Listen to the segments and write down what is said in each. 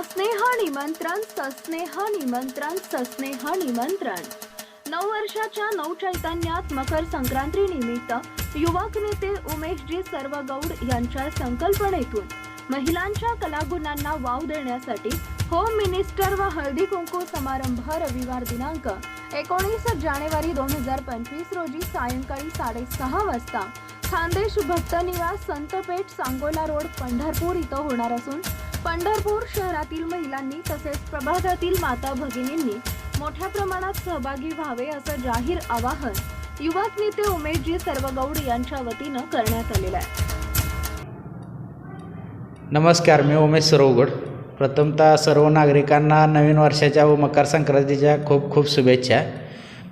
सस्नेह निमंत्रण सस्नेह निमंत्रण सस्नेह निमंत्रण. नऊ वर्षाच्या नऊ चैतन्यात मकर संक्रांती निमित्त युवक नेते उमेशजी सर्व गौड यांच्या संकल्पनेतून महिलांच्या कलागुणांना वाव देण्यासाठी होम मिनिस्टर व हळदी कुंकू समारंभ रविवार दिनांक एकोणीस जानेवारी दोन हजार पंचवीस रोजी सायंकाळी साडेसहा वाजता. खानदेश भक्त निवास संतपेठ सांगोला रोड पंढरपूर इथं होणार असून पंढरपूर शहरातील महिलांनी तसेच प्रभागातील माता भगिनींनी मोठ्या प्रमाणात सहभागी व्हावे असं जाहीर आवाहन युवक नेते उमेशजी सर्वगौड यांच्या वतीनं करण्यात आलेलं आहे. नमस्कार मी उमेश सरोगड प्रथमतः सर्व नागरिकांना नवीन वर्षाच्या व मकर संक्रांतीच्या खूप खूप शुभेच्छा.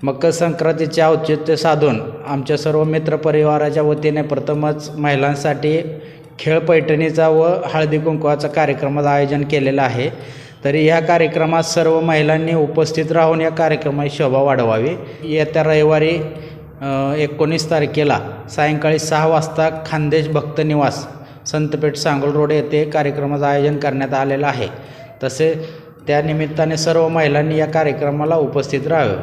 मकर संक्रांतीचे औचित्य साधून आमच्या सर्व मित्रपरिवाराच्या वतीने प्रथमच महिलांसाठी खेळ पैठणीचा व हळदी कुंकवाचा कार्यक्रमाचं आयोजन केलेलं आहे. तरी ह्या कार्यक्रमात सर्व महिलांनी उपस्थित राहून या कार्यक्रमाची शोभा वाढवावी. येत्या रविवारी एकोणीस तारखेला सायंकाळी सहा वाजता खानदेश भक्त निवास संतपेठ सांगोल रोड येथे कार्यक्रमाचं आयोजन करण्यात आलेलं आहे. तसे त्यानिमित्ताने सर्व महिलांनी या कार्यक्रमाला उपस्थित राहावे.